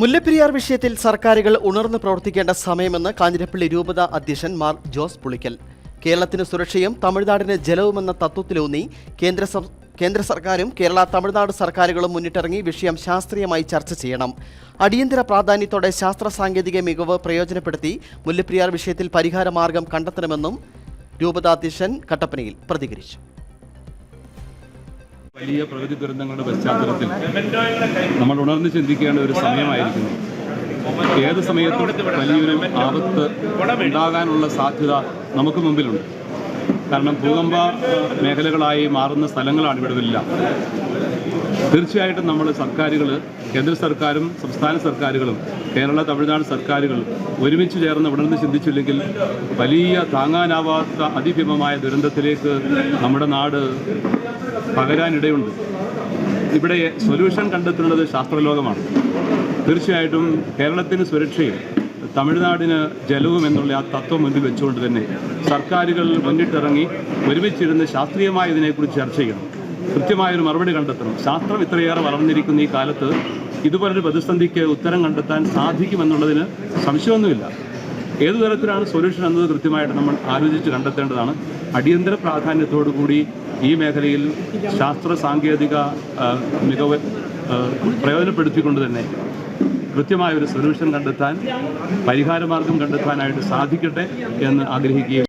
മുല്ലപ്പെരിയാർ വിഷയത്തിൽ സർക്കാരുകൾ ഉണർന്നു പ്രവർത്തിക്കേണ്ട സമയമെന്ന് കാഞ്ഞിരപ്പള്ളി രൂപത അധ്യക്ഷൻ മാർ ജോസ് പുളിക്കൽ. കേരളത്തിന് സുരക്ഷയും തമിഴ്നാടിന് ജലവുമെന്ന തത്വത്തിലൂന്നി കേന്ദ്ര കേന്ദ്ര സർക്കാരും കേരള തമിഴ്നാട് സർക്കാരുകളും മുന്നിട്ടിറങ്ങി വിഷയം ശാസ്ത്രീയമായി ചർച്ച ചെയ്യണം. അടിയന്തര പ്രാധാന്യത്തോടെ ശാസ്ത്ര സാങ്കേതിക മികവ് പ്രയോജനപ്പെടുത്തി മുല്ലപ്പെരിയാർ വിഷയത്തിൽ പരിഹാര മാർഗം കണ്ടെത്തണമെന്നും രൂപതാധ്യക്ഷൻ കട്ടപ്പനയിൽ പ്രതികരിച്ചു. വലിയ പ്രകൃതി ദുരന്തങ്ങളുടെ പശ്ചാത്തലത്തിൽ നമ്മൾ ഉണർന്ന് ചിന്തിക്കേണ്ട ഒരു സമയമായിരിക്കുന്നു. ഏത് സമയത്തും വലിയൊരു ആപത്ത് ഉണ്ടാകാനുള്ള സാധ്യത നമുക്ക് മുമ്പിലുണ്ട്. കാരണം ഭൂകമ്പ മേഖലകളായി മാറുന്ന സ്ഥലങ്ങളാണ് ഇവിടെ തീർച്ചയായിട്ടും നമ്മൾ സർക്കാരുകൾ കേന്ദ്ര സർക്കാരും സംസ്ഥാന സർക്കാരുകളും കേരള തമിഴ്നാട് സർക്കാരുകൾ ഒരുമിച്ച് ചേർന്ന് ഉടനെ ചിന്തിച്ചില്ലെങ്കിൽ വലിയ താങ്ങാനാവാത്ത അതിഭീമമായ ദുരന്തത്തിലേക്ക് നമ്മുടെ നാട് പകരാനിടയുണ്ട്. ഇവിടെ സൊല്യൂഷൻ കണ്ടെത്തുന്നത് ശാസ്ത്രലോകമാണ്. തീർച്ചയായിട്ടും കേരളത്തിന് സുരക്ഷയും തമിഴ്നാടിന് ജലവും എന്നുള്ള ആ തത്വം മുന്നിൽ വെച്ചുകൊണ്ട് തന്നെ സർക്കാരുകൾ മുന്നിട്ടിറങ്ങി ഒരുമിച്ചിരുന്ന് ശാസ്ത്രീയമായി ഇതിനെക്കുറിച്ച് ചർച്ച ചെയ്യണം. കൃത്യമായൊരു മറുപടി കണ്ടെത്തണം. ശാസ്ത്രം ഇത്രയേറെ വളർന്നിരിക്കുന്ന ഈ കാലത്ത് ഇതുപോലൊരു പ്രതിസന്ധിക്ക് ഉത്തരം കണ്ടെത്താൻ സാധിക്കുമെന്നുള്ളതിന് സംശയമൊന്നുമില്ല. ഏതു തരത്തിലാണ് സൊല്യൂഷൻ എന്നത് കൃത്യമായിട്ട് നമ്മൾ ആലോചിച്ച് കണ്ടെത്തേണ്ടതാണ്. അടിയന്തര പ്രാധാന്യത്തോടു കൂടി ഈ മേഖലയിൽ ശാസ്ത്ര സാങ്കേതിക മികവ് പ്രയോജനപ്പെടുത്തിക്കൊണ്ട് തന്നെ കൃത്യമായ ഒരു സൊല്യൂഷൻ കണ്ടെത്താൻ പരിഹാരമാർഗം കണ്ടെത്താനായിട്ട് സാധിക്കട്ടെ എന്ന് ആഗ്രഹിക്കുകയും